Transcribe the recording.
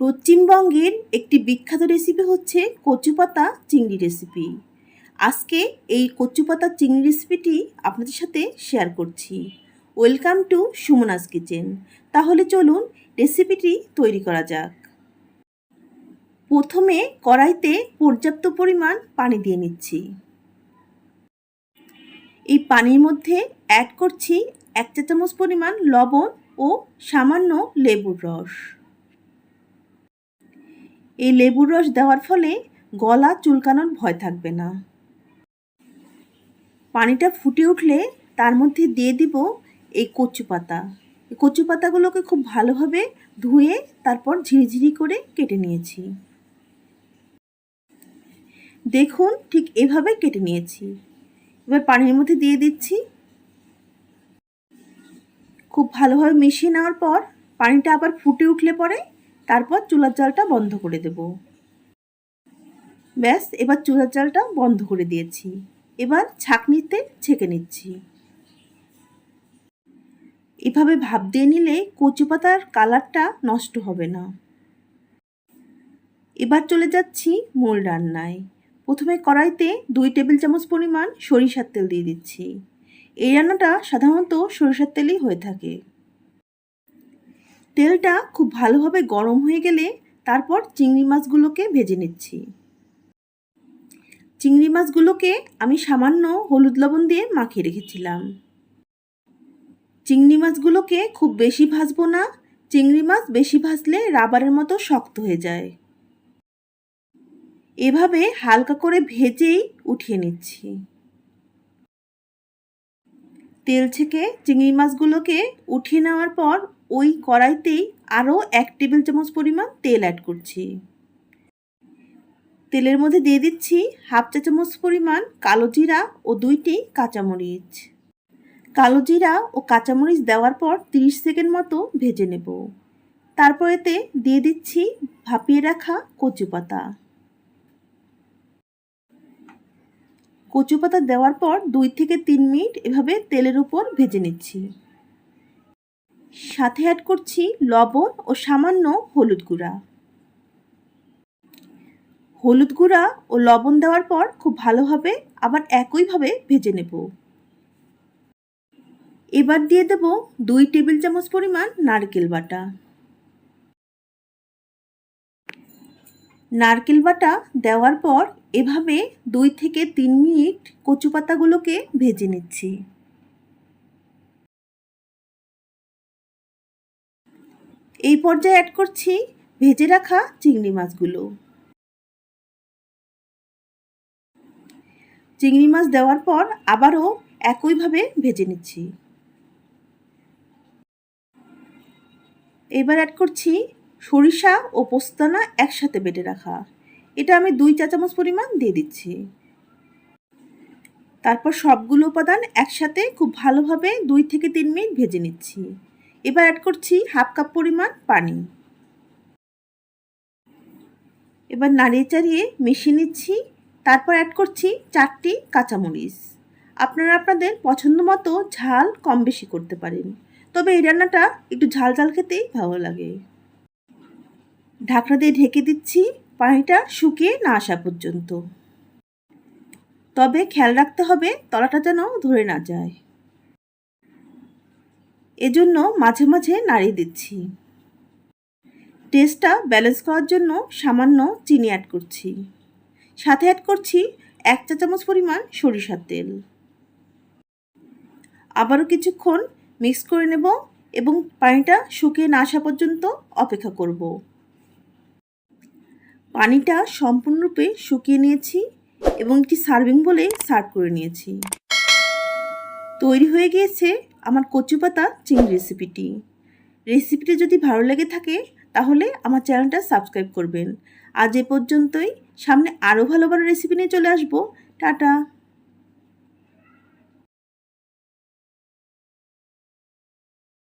পশ্চিমবঙ্গের একটি বিখ্যাত রেসিপি হচ্ছে কচুপাতা চিংড়ি রেসিপি আজকে এই কচুপাতা চিংড়ি রেসিপিটি আপনাদের সাথে শেয়ার করছি। ওয়েলকাম টু সুমনাস কিচেন তাহলে চলুন রেসিপিটি তৈরি করা যাক। প্রথমে কড়াইতে পর্যাপ্ত পরিমাণ পানি দিয়ে নিচ্ছি। এই পানির মধ্যে অ্যাড করছি এক চা চামচ পরিমাণ লবণ ও সামান্য লেবুর রস। এই লেবুর রস দেওয়ার ফলে গলা চুলকানোর ভয় থাকবে না। পানিটা ফুটে উঠলে তার মধ্যে দিয়ে দিব এই কচু পাতা। এই কচু পাতাগুলোকে খুব ভালোভাবে ধুয়ে তারপর ঝিরিঝিরি করে কেটে নিয়েছি। দেখুন ঠিক এভাবে কেটে নিয়েছি। এবার পানির মধ্যে দিয়ে দিচ্ছি। খুব ভালোভাবে মিশিয়ে নেওয়ার পর পানিটা আবার ফুটে উঠলে পরে তারপর চুলার জালটা বন্ধ করে দেব। ব্যাস, এবার চুলার জালটা বন্ধ করে দিয়েছি। এবার ছাঁকনিতে ছেঁকে নিচ্ছি। এভাবে ভাপ দিয়ে নিলে কচু পাতার কালারটা নষ্ট হবে না। এবার চলে যাচ্ছি মূল রান্নায়। প্রথমে কড়াইতে দুই টেবিল চামচ পরিমাণ সরিষার তেল দিয়ে দিচ্ছি। এই রান্নাটা সাধারণত সরিষার তেলেই হয়ে থাকে। তেলটা খুব ভালোভাবে গরম হয়ে গেলে তারপর চিংড়ি মাছগুলোকে ভেজে নিচ্ছি। চিংড়ি মাছগুলোকে আমি সামান্য হলুদ লবণ দিয়ে মাখিয়ে রেখেছিলাম। চিংড়ি মাছগুলোকে খুব বেশি ভাজবো না, চিংড়ি মাছ বেশি ভাজলে রাবারের মতো শক্ত হয়ে যায়। এভাবে হালকা করে ভেজেই উঠিয়ে নিচ্ছি। তেল থেকে চিংড়ি মাছগুলোকে উঠিয়ে নেওয়ার পর ওই কড়াইতেই আরও এক টেবিল চামচ পরিমাণ তেল অ্যাড করছি। তেলের মধ্যে দিয়ে দিচ্ছি হাফ চা চামচ পরিমাণ কালো জিরা ও দুইটি কাঁচামরিচ। কালো জিরা ও কাঁচামরিচ দেওয়ার পর 30 সেকেন্ড মতো ভেজে নেব। তারপর এতে দিয়ে দিচ্ছি ভাপিয়ে রাখা কচু পাতা। কচু পাতা দেওয়ার পর দুই থেকে তিন মিনিট এভাবে তেলের উপর ভেজে নিচ্ছি। সাথে অ্যাড করছি লবণ ও সামান্য হলুদ গুঁড়া। হলুদ গুঁড়া ও লবণ দেওয়ার পর খুব ভালোভাবে আবার একইভাবে ভেজে নেব। এবার দিয়ে দেব দুই টেবিল চামচ পরিমাণ নারকেল বাটা। নারকেল বাটা দেওয়ার পর এভাবে দুই থেকে তিন মিনিট কচু পাতাগুলোকে ভেজে নিচ্ছি। এই পর্যায়ে অ্যাড করছি ভেজে রাখা চিংড়ি মাছগুলো। চিংড়ি মাছ দেওয়ার পর আবারও একইভাবে ভেজে নিচ্ছি। এবার অ্যাড করছি সরিষা ও পোস্তানা একসাথে বেটে রাখা। এটা আমি দুই চা চামচ পরিমাণ দিয়ে দিচ্ছি। তারপর সবগুলো উপাদান একসাথে খুব ভালোভাবে দুই থেকে তিন মিনিট ভেজে নিচ্ছি। এবার অ্যাড করছি হাফ কাপ পরিমাণ পানি। এবার নাড়িয়ে চাড়িয়ে মিশিয়ে নিচ্ছি, তারপর অ্যাড করছি চারটি কাঁচামরিচ। আপনারা আপনাদের পছন্দ মতো ঝাল কম বেশি করতে পারেন, তবে এই রান্নাটা একটু ঝাল ঝাল খেতেই ভালো লাগে। ঢাকনা দিয়ে ঢেকে দিচ্ছি, পানিটা শুকিয়ে না আসা পর্যন্ত। তবে খেয়াল রাখতে হবে, তলাটা যেন ধরে না যায়। এজন্য মাঝে মাঝে নাড়িয়ে দিচ্ছি। টেস্টটা ব্যালেন্স করার জন্য সামান্য চিনি অ্যাড করছি। সাথে অ্যাড করছি এক চা চামচ পরিমাণ সরিষার তেল। আবারও কিছুক্ষণ মিক্স করে নেব এবং পানিটা শুকিয়ে না আসা পর্যন্ত অপেক্ষা করব। পানিটা সম্পূর্ণরূপে শুকিয়ে নিয়েছি এবং একটি সার্ভিং বলে সার্ভ করে নিয়েছি। তৈরি হয়ে গিয়েছে আমার কচুপাতা চিংড়ি রেসিপিটি রেসিপিটি যদি ভালো লেগে থাকে, তাহলে আমার চ্যানেলটা সাবস্ক্রাইব করবেন। আজ এ পর্যন্তই। সামনে আরও ভালো ভালো রেসিপি নিয়ে চলে আসব। টাটা!